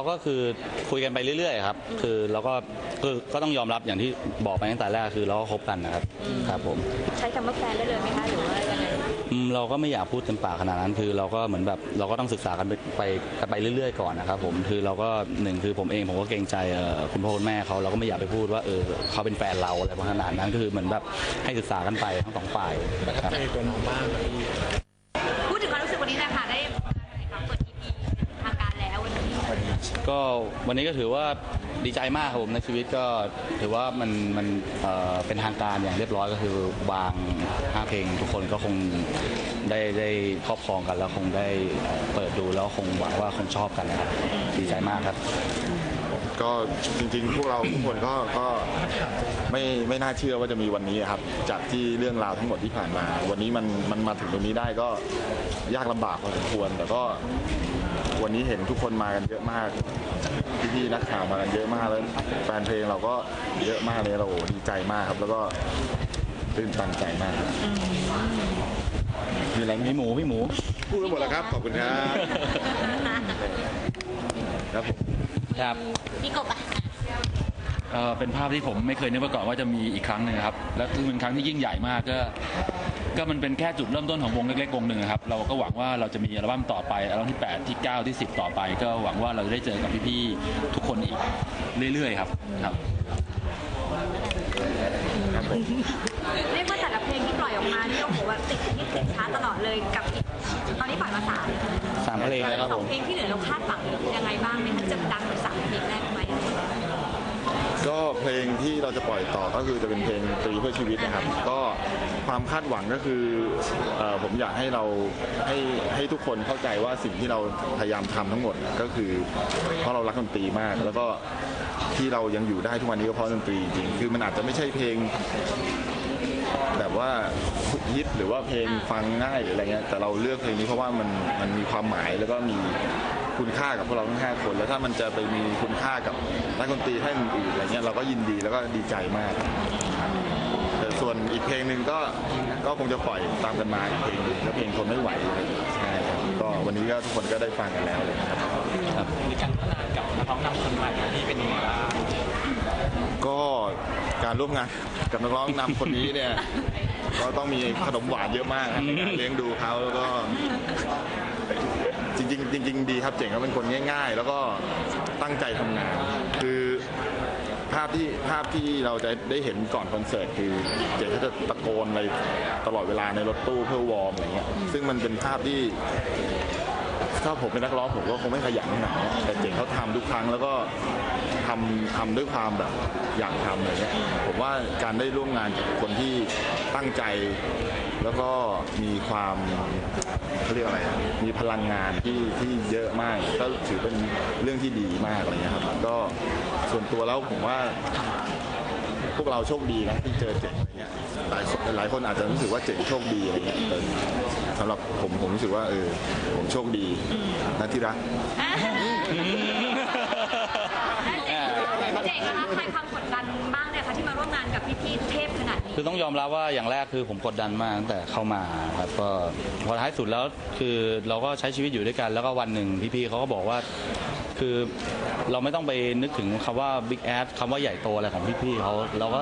เราก็คือคุยกันไปเรื่อยๆครับ คือเราก็คือก็ต้องยอมรับอย่างที่บอกไปตั้งแต่แรกคือเราก็คบกันนะครับครับผมใช้คำว่าแฟนได้เลยไหมคะหรือว่ายังไงอืมเราก็ไม่อยากพูดเต็มปากขนาดนั้น คือเราก็เหมือนแบบเราก็ต้องศึกษากันไปไปกันไปเรื่อยๆก่อนนะครับผมคือเราก็หนึ่งคือผมเองผมก็เกรงใจเอ่อคุณพ่อคุณแม่เขาเราก็ไม่อยากไปพูดว่าเออเขาเป็นแฟนเราอะไรประมาณนั้นก็คือเหมือนแบบให้ศึกษากันไปทั้งสองฝ่ายครับพูดถึ ก็วันนี้ก็ถือว่าดีใจมากครับผมในชีวิตก็ถือว่ามันมันเอ่อเป็นทางการอย่างเรียบร้อยก็คือวางห้าเพลง ทุกคนก็คงได้ได้ครอบครองกันแล้วคงได้เอ่อเปิดดูแล้วคงหวังว่าคงชอบกันนะครับดีใจมากครับ ก็จริงๆ พวกเราทุกคนก็ก็ไม่ไม่น่าเชื่อว่าจะมีวันนี้ครับ จากที่เรื่องราวทั้งหมดที่ผ่านมา วันนี้มันมันมาถึงตรงนี้ได้ก็ยากลำบากพอสมควร แต่ก็ วันนี้เห็นทุกคนมากันเยอะมาก พี่ๆนักข่าวมากันเยอะมากแล้วแฟนเพลงเราก็เยอะมากเลยเราโอ้โหดีใจมากครับ แล้วก็ตื่นตันใจมากครับมีอะไรพี่หมูพี่หมู พูดไปหมดแล้วครับ ขอบคุณครับ ครับผม ครับ พี่กบอะเอ่อเป็นภาพที่ผมไม่เคยนึกมาก่อนว่าจะมีอีกครั้งหนึ่งครับ และคือเป็นครั้งที่ยิ่งใหญ่มากก็ ก็มันเป็นแค่จุดเริ่มต้นของวงเล็กๆวงหนึ่งครับ เราก็หวังว่าเราจะมีอัลบั้มต่อไปอัลบั้มที่ 8 ที่ 9 ที่ 10 ต่อไป ก็หวังว่าเราจะได้เจอกับพี่ๆทุกคนอีกเรื่อยๆครับครับ เรียกว่าแต่ละเพลงที่ปล่อยออกมานี่โอ้โหแบบติดที่ติดชาร์ตตลอดเลยกับอีกตอนนี้ปล่อยมาสามสามเพลงใช่ครับสองเพลงที่เหลือเราคาดหวังยังไงบ้างไหมคะจะดังเหมือนสามเพลงแรกไหม ก็เพลงที่เราจะปล่อยต่อก็คือจะเป็นเพลงตรีเพื่อชีวิตนะครับ ก็ความคาดหวังก็คือเออผมอยากให้เราให้ให้ทุกคนเข้าใจว่าสิ่งที่เราพยายามทำทั้งหมดก็คือเพราะเรารักดนตรีมาก แล้วก็ที่เรายังอยู่ได้ทุกวันนี้ก็เพราะดนตรีจริงๆคือมันอาจจะไม่ใช่เพลง แบบว่า ฮิตหรือว่าเพลงฟังง่ายหรืออะไรเงี้ยแต่เราเลือกเพลงนี้เพราะว่ามันมันมีความหมายแล้วก็มีคุณค่ากับพวกเราทั้งห้าคน แล้วถ้ามันจะไปมีคุณค่ากับนักดนตรีท่านอื่นๆอะไรเงี้ยเราก็ยินดีแล้วก็ดีใจมากครับแต่ส่วนอีกเพลงหนึ่งก็ก็คงจะปล่อยตามกันมาอีกเพลงหนึงก็เพลงทนไม่ไหวใช่ครับก็วันนี้ก็ทุกคนก็ได้ฟังกันแล้วเลยครับมีการพัฒนากับนักร้องนำคนใหม่ที่เป็นยังไงบ้างก็การร่วมงานกับนักร้องนำคนนี้เนี่ย ก็ต้องมีขนมหวานเยอะมากครับในการเลี้ยงดูเขาแล้วก็ จริงๆจริงๆดีครับเจ๋งเขาเป็นคนง่าย ๆ แล้วก็ตั้งใจทำงาน คือภาพที่ภาพที่เราจะได้เห็นก่อนคอนเสิร์ตคือเจ๋งเขาจะตะโกนอะไรตลอดเวลาในรถตู้เพื่อวอร์มอะไรเงี้ยซึ่งมันเป็นภาพที่ ถ้าผมเป็นนักร้องผมก็คงไม่ขยันขนาดนี้แต่เจ๋งเขาทำทุกครั้งแล้วก็ทำทำด้วยความแบบอยากทำอะไรเงี้ยผมว่าการได้ร่วมงานกับคนที่ตั้งใจ แล้วก็มีความเขาเรียกอะไรอะมีพลังงานที่ที่เยอะมากก็ถือเป็นเรื่องที่ดีมากอะไรเงี้ยครับก็ส่วนตัวแล้วผมว่า พวกเราโชคดีนะที่เจอเจ๋งอะไรเงี้ย หลายคนหลายคนอาจจะรู้สึกว่าเจ๋งโชคดีอะไรเงี้ยแต่สำหรับผมผมรู้สึกว่าเออผมโชคดีนะที่รักเจ๋งนะคะใครความกดดันบ้างเนี่ยคะที่มาร่วมงานกับพี่ๆเทพขนาดนี้คือต้องยอมรับว่าอย่างแรกคือผมกดดันมากตั้งแต่เข้ามาครับก็พอท้ายสุดแล้วคือเราก็ใช้ชีวิตอยู่ด้วยกัน แล้วก็วันหนึ่งพี่ๆเขาก็บอกว่าคือ เราไม่ต้องไปนึกถึงคำว่า Big a d คำว่าใหญ่โตอะไรของพี่ๆเขาเราก็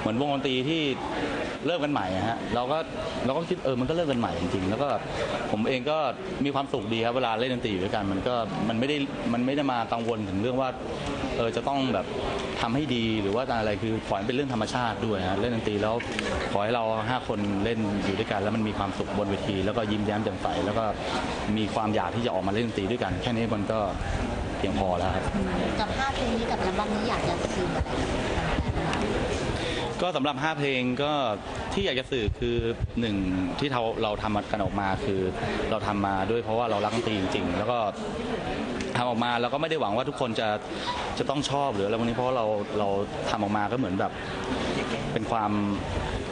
เหมือนวงดนตรีที่เริ่มกันใหม่อะฮะเราก็เราก็คิดเออมันก็เริ่มกันใหม่จริงๆแล้วก็ผมเองก็มีความสุขดีครับเวลาเล่นดนตรีอยู่ด้วยกันมันก็มันไม่ได้มันไม่ได้มากังวลถึงเรื่องว่าเออจะต้องแบบทำให้ดีหรือว่าอะไรคือปล่อยให้เป็นเรื่องธรรมชาติด้วยฮะเล่นดนตรีแล้วขอให้เราห้าคนเล่นอยู่ด้วยกัน แล้วมันมีความสุขบนเวที แล้วก็ยิ้มแย้มแจ่มใสแล้วก็มีความอยากที่จะออกมาเล่นดนตรีด้วยกัน แค่นี้มันก็ พียงพอแล้วครับ กับห้าเพลงนี้กับอัลบั้มนี้อยากจะสื่ออะไรกับแฟนๆก็สำหรับ 5 เพลงก็ที่อยากจะสื่อคือหนึ่งที่เราเราทำกันออกมาคือเราทำมาด้วยเพราะว่าเรารักดนตรีจริง ๆ แล้วก็ทำออกมาเราก็ไม่ได้หวังว่าทุกคนจะจะต้องชอบหรืออะไรพวกนี้เพราะว่าเราเราทำออกมาก็เหมือนแบบเป็นความ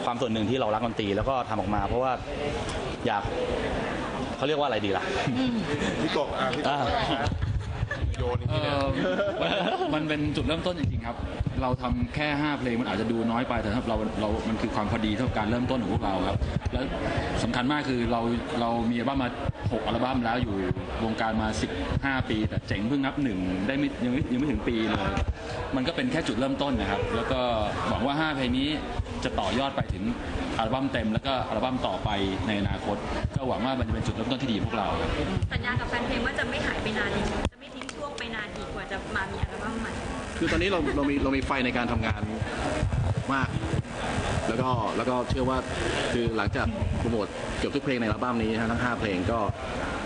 ความส่วนหนึ่งที่เรารักดนตรีแล้วก็ทำออกมา เพราะว่าอยากเขาเรียกว่าอะไรดีล่ะพี่กบอะพี่กบอ่า โยนอีกเอทีเนี่ยอมันเป็นจุดเริ่มต้นจริงๆครับ เราทำแค่ 5 เพลงมันอาจจะดูน้อยไปแต่สำหรับเราเรา มันคือความพอดีเท่าการเริ่มต้นของพวกเราครับ แล้วสำคัญมากคือเราเรามีอัลบั้มมา 6 อัลบั้มแล้วอยู่วงการมา 15 ปี แต่เจ๋งเพิ่งนับหนึ่งได้ไม่ยังไม่ยังไม่ถึงปีเลย มันก็เป็นแค่จุดเริ่มต้นนะครับ แล้วก็หวังว่า 5 เพลงนี้จะต่อยอดไปถึงอัลบั้มเต็ม แล้วก็อัลบั้มต่อไปในอนาคต ก็หวังว่ามันจะเป็นจุดเริ่มต้นที่ดีของพวกเรา สัญญากับแฟนเพลงว่าจะไม่หายไปนานอีกจ จะมามีอัลบั้มใหม่ คือตอนนี้เราเรามีเรามีไฟในการทำงานมาก แล้วก็แล้วก็เชื่อว่าคือหลังจากโปรโมทเกือบทุกเพลงในอัลบั้มนี้ทั้ง 5 เพลงก็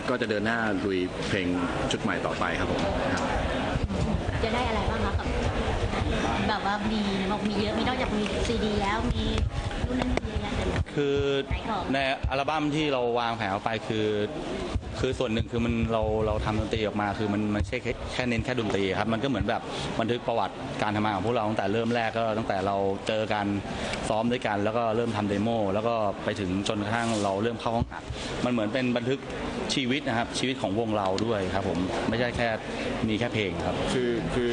ก็จะเดินหน้าลุยเพลงชุดใหม่ต่อไปครับผมครับ จะได้อะไรบ้างคะกับแบบว่ามีบอกมีเยอะมีนอกจากมีซีดีแล้วมีนู่นนั่นนี่เยอะแยะเลยคือไหนก่อนในอัลบั้มที่เราวางแผนออกไปคือ คือส่วนหนึ่งคือมันเราเราทำดนตรีออกมา คือมันมันไม่ใช่แค่แค่เน้นแค่ดนตรีครับมันก็เหมือนแบบบันทึกประวัติการทำงานของพวกเราตั้งแต่เริ่มแรกก็ตั้งแต่เราเจอกันซ้อมด้วยกัน แล้วก็เริ่มทำเดโมแล้วก็ไปถึงจนกระทั่งเราเริ่มเข้าห้องอัดมันเหมือนเป็นบันทึกชีวิตนะครับชีวิตของวงเราด้วยครับผมไม่ใช่แค่มีแค่เพลงครับ คือคือ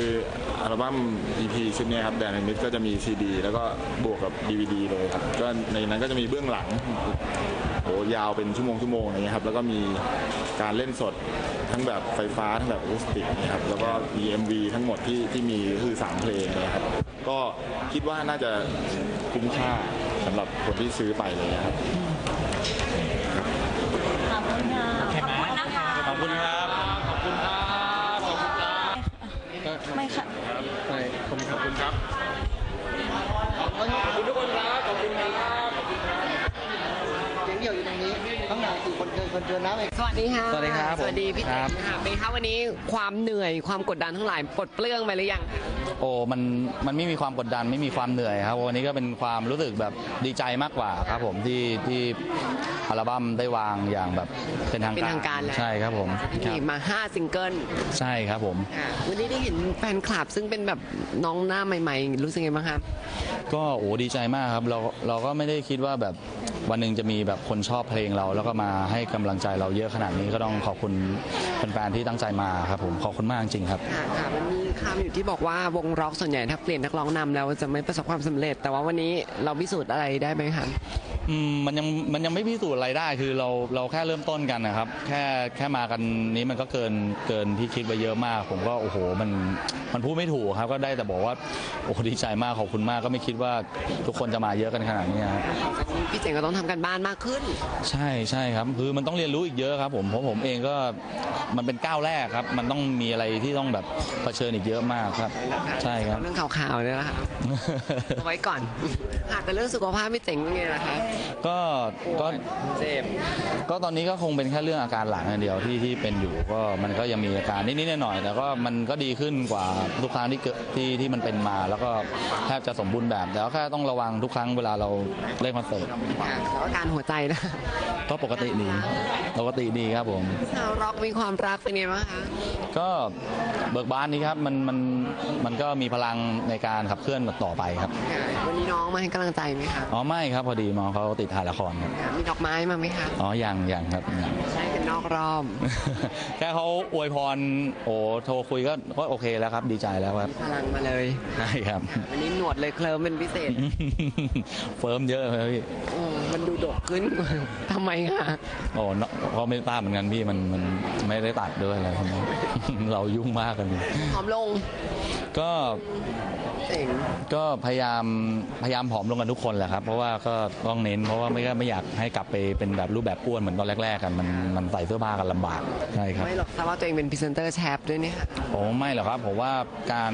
อัลบั้ม EP ชุดเนี้ยครับแดนนิดก็จะมีซีดีแล้วก็บวกกับ DVD เลยครับก็ในนั้นก็จะมีเบื้องหลัง โหยาวเป็นชั่วโมงชั่วโมงอะไรเงี้ยครับแล้วก็มีการเล่นสดทั้งแบบไฟฟ้าทั้งแบบอะคูสติกเนี่ยครับแล้วก็มี MV ทั้งหมดที่ที่มีก็คือ 3 เพลงเลยครับก็คิดว่าน่าจะคุ้มค่าสำหรับคนที่ซื้อไปเลยนะครับ ขอบคุณค่ะขอบคุณนะคะ ขอบคุณครับไม่ค่ะเสียงเดี่ยวอยู่ตรงนี้ ข้างหลังคือคนเดินคนเดินน้ำเอง สวัสดีค่ะสวัสดีครับผมสวัสดีพี่ครัเจ๋บงค่ะเป็นคะวันนี้ความเหนื่อยความกดดันทั้งหลายปลดเปลื้องไปหรือยัง โอ้มันมันไม่มีความกดดันไม่มีความเหนื่อยครับวันนี้ก็เป็นความรู้สึกแบบดีใจมากกว่าครับผมที่ที่อัลบั้มได้วางอย่างแบบเป็นทางการเป็นทางการแล้ว ใช่ครับผมคมีรับมา5ซิงเกิลใช่ครับผม ค่ะวันนี้ได้เห็นแฟนคลับซึ่งเป็นแบบน้องหน้าใหม่ ๆ รู้สึกไงบ้างคะ ก็โอ้ดีใจมากครับเราเราก็ไม่ได้คิดว่าแบบ วันหนึ่งจะมีแบบคนชอบเพลงเรา แล้วก็มาให้กำลังใจเราเยอะขนาดนี้ก็ต้องขอบคุณแฟนๆที่ตั้งใจมาครับผมขอบคุณมากจริงๆครับค่ะค่ะมันมีคำอยู่ที่บอกว่าวงร็อกส่วนใหญ่ถ้าเปลี่ยนนักร้องนำแล้วจะไม่ประสบความสำเร็จ แต่ว่าวันนี้เราพิสูจน์อะไรได้ไหมคะอืมมันยังมันยังไม่พิสูจน์อะไรได้คือเราเราแค่เริ่มต้นกันนะครับ แค่แค่มากันนี้มันก็เกินเกินที่คิดไว้เยอะมาก ผมก็โอ้โหมันมันพูดไม่ถูกครับก็ได้แต่บอกว่าโอ้ดีใจมากขอบคุณมากก็ไม่คิดว่าทุกคนจะมาเยอะกันขนาดนี้ครับพี่เจ๋งก็ต้องทำกันบ้านมากขึ้น ใช่ใช่ครับคือมันต้องเรียนรู้อีกเยอะครับผมเพราะผมเองก็มันเป็นก้าวแรกครับ มันต้องมีอะไรที่ต้องแบบเผชิญอีกเยอะมากครับ ใช่ครับ เรื่องข่าวๆเนี่ยนะคะเอาไว้ก่อนค่ะแต่เรื่องสุขภาพพี่เจ๋งเป็นไงล่ะคะก็ก็เจ็บก็ตอนนี้ก็คงเป็นแค่เรื่องอาการหลังอย่างเดียวที่ที่เป็นอยู่ก็มันก็ยังมีอาการนิดๆหน่อยๆแต่ก็มันก็ดีขึ้นกว่าทุกครั้งที่เกิดที่ที่มันเป็นมา แล้วก็แทบจะสมบูรณ์แบบแต่ว่าแค่ต้องระวังทุกครั้งเวลาเราเล่นคอนเสิร์ตค่ะแล้วอาการหัวใจนะก็ปกติดีปกติดีครับผมชาวร็อกมีความรักเป็นไงบ้างคะก็เบิกบานนี้ครับมันมันมันก็มีพลังในการขับเคลื่อนต่อไปครับค่ะวันนี้น้องมาให้กำลังใจไหมคะอ๋อไม่ครับพอดีน้องเขาติดถ่ายละครครับค่ะมีดอกไม้มาไหมคะอ๋อยังยังครับยังใช่กันนอกรอบแค่เขาอวยพรโอ้โทรคุยก็ก็โอเคแล้วครับ ดีใจแล้วครับพลังมาเลยใช่ครับวันนี้หนวดเลยเคลิ้มเป็นพิเศษ เฟิร์มเยอะเลยพี่โอ้ มันดูดกขึ้น ทำไมคะโอ้เนอะเขาไม่ทราบเหมือนกันพี่มันมันไม่ได้ตัดด้วยอะไรพวกนี้ เรายุ่งมากกัน ผอมลงก็เจ๋งก็พยายามพยายามผอมลงกันทุกคนแหละครับ เพราะว่าก็ต้องเน้นเพราะว่าไม่ก็ไม่อยากให้กลับไปเป็นแบบรูปแบบอ้วนเหมือนตอนแรกๆกันมันมันใส่เสื้อผ้ากันลำบากใช่ครับไม่หรอกทราบว่าตัวเองเป็นพรีเซนเตอร์แชปด้วยเนี่ยค่ะโอ้ไม่หรอกครับผมว่าการ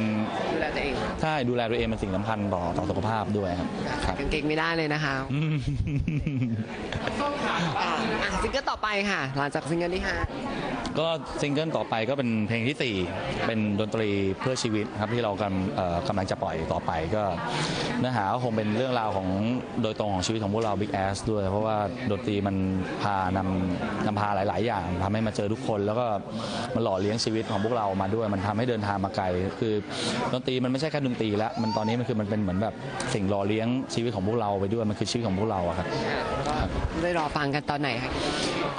ดูแลตัวเองใช่ดูแลตัวเองเป็นสิ่งสำคัญต่อต่อสุขภาพด้วยครับครับกางเกงไม่ได้เลยนะคะ อืมอะซิงเกิลต่อไปค่ะ หลังจากซิงเกิลที่ห้า ก็ซิงเกิลต่อไปก็เป็นเพลงที่ 4 เป็นดนตรีเพื่อชีวิตครับที่เรากำเอ่อกำลังจะปล่อยต่อไปก็เนื้อหาก็คงเป็นเรื่องราวของโดยตรงของชีวิตของพวกเรา Big Ass ด้วย เพราะว่าดนตรีมันพานำนำพาหลาย ๆ อย่างทำให้มาเจอทุกคน แล้วก็มันหล่อเลี้ยงชีวิตของพวกเรามาด้วย มันทำให้เดินทางมาไกลคือดนตรีมันไม่ใช่แค่ดนตรีแล้วมันตอนนี้มันคือมันเป็นเหมือนแบบสิ่งหล่อเลี้ยงชีวิตของพวกเราไปด้วยมันคือชีวิตของพวกเราอะครับ ได้รอฟังกันตอนไหนคะ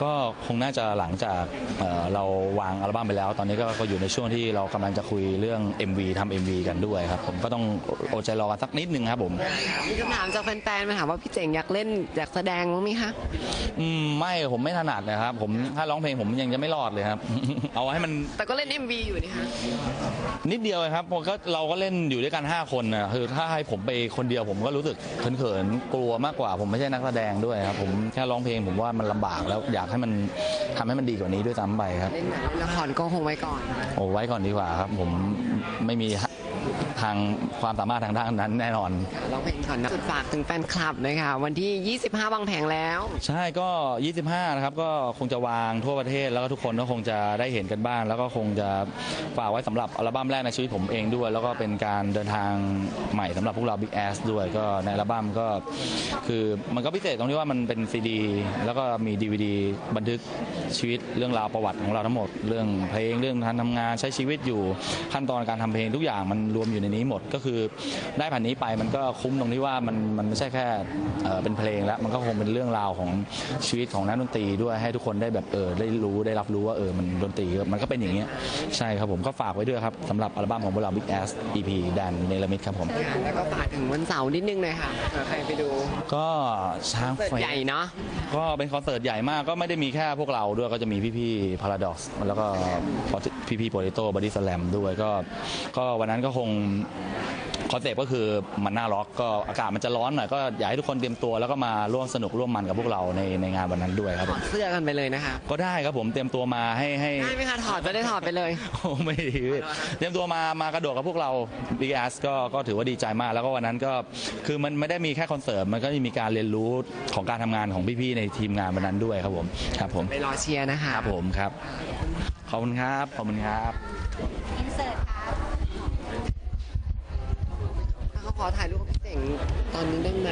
ก็คงน่าจะหลังจากเอ่อเราวางอัลบั้มไปแล้ว ตอนนี้ก็ก็อยู่ในช่วงที่เรากำลังจะคุยเรื่อง MV ทำ MV กันด้วยครับ ผมก็ต้องอดใจรอกันสักนิดนึงครับผม มีคำถามจากแฟนๆมาถามว่าพี่เจ๋งอยากเล่นอยากแสดงมั้างไหมคะอืมไม่ผมไม่ถนัดนะครับ ผมถ้าร้องเพลงผมยังจะไม่รอดเลยครับ เอาให้มันแต่ก็เล่น MV อยู่นี่คะนิดเดียวเองครับผมก็เราก็เล่นอยู่ด้วยกัน 5 คนนะคือถ้าให้ผมไปคนเดียวผมก็รู้สึกเขินๆกลัวมากกว่า ผมไม่ใช่นักแสดงด้วยครับผมแค่ร้องเพลงผมว่ามันลำบากแล้วอยากให้มันทำให้มันดีกว่านี้ด้วยซ้ำไปครับ เล่นหนังละครก็คงไว้ก่อน โอ้ไว้ก่อนดีกว่าครับ ผมไม่มี ทางความสามารถทางด้านนั้นแน่นอน ร้องเพลงก่อนนะสุดฝากถึงแฟนคลับเลยค่ะวันที่ 25บางแผงแล้ว ใช่ก็ 25 นะครับ ก็คงจะวางทั่วประเทศแล้วก็ทุกคนก็คงจะได้เห็นกันบ้าง แล้วก็คงจะฝากไว้สำหรับอัลบั้มแรกในชีวิตผมเองด้วย แล้วก็เป็นการเดินทางใหม่สำหรับพวกเรา Big Ass ด้วยก็ในอัลบั้มก็ คือมันก็พิเศษตรงที่ว่ามันเป็นซีดี แล้วก็มี DVD บันทึกชีวิตเรื่องราวประวัติของเราทั้งหมด เรื่องเพลงเรื่องการทำงานใช้ชีวิตอยู่ขั้นตอนการทำเพลงทุกอย่างมันรวมอยู่ในนี้หมดก็คือได้ผ่านนี้ไปมันก็คุ้มตรงที่ว่ามันมันไม่ใช่แค่เเป็นเพลงแล้วมันก็คงเป็นเรื่องราวของชีวิตของนักดนตรีด้วยให้ทุกคนได้แบบเออได้รู้ได้รับรู้ว่าเออมันดนตรีมันก็เป็นอย่างเงี้ยใช่ครับผมก็ฝากไว้ด้วยครับสำหรับอัลบั้มของพวกเรา Big Ass EP แดนเนลมิดครับผมแล้วก็ฝากถึงวันเสาร์นิดนึงเลยค่ะเผื่อใครไปดู ก็ช้างเฟใหญ่เนาะก็เป็นคอนเสิร์ตใหญ่มากก็ไม่ได้มีแค่พวกเราด้วยก็จะมีพี่ๆ Paradox แล้วก็พี่ๆ Potato Body Slam ด้วยก็ก็วันนั้นก็คงคอนเซ็ปต์ก็คือมันน่าล็อกก็อากาศมันจะร้อนหน่อยก็อยากให้ทุกคนเตรียมตัวแล้วก็มาร่วมสนุกร่วมมันกับพวกเราในในงานวันนั้นด้วยครับถผอมดเสื้อกันไปเลยนะคะก็ได้ครับผมเตรียมตัวมาให้ให้ได้ไหมคะถอดจะได้ถอดไปเลย โอ้ไม่ดีพี่เตรียมตัวมามากระโดดกับพวกเรา Big Ass ก็ก็ถือว่าดีใจมากแล้วก็วันนั้นก็คือมันไม่ได้มีแค่คอนเสิร์ตมันก็มีการเรียนรู้ของการทำงานของพี่ๆในทีมงานวันนั้นด้วยครับผมครับผมไปรอเชียร์นะคะ ครับผมครับขอบคุณครับขอบคุณครับ อินเสิร์ตครับ ถ้าเขา ขอถ่ายรูปกับพี่เจ๋งตอนนี้ได้ไหม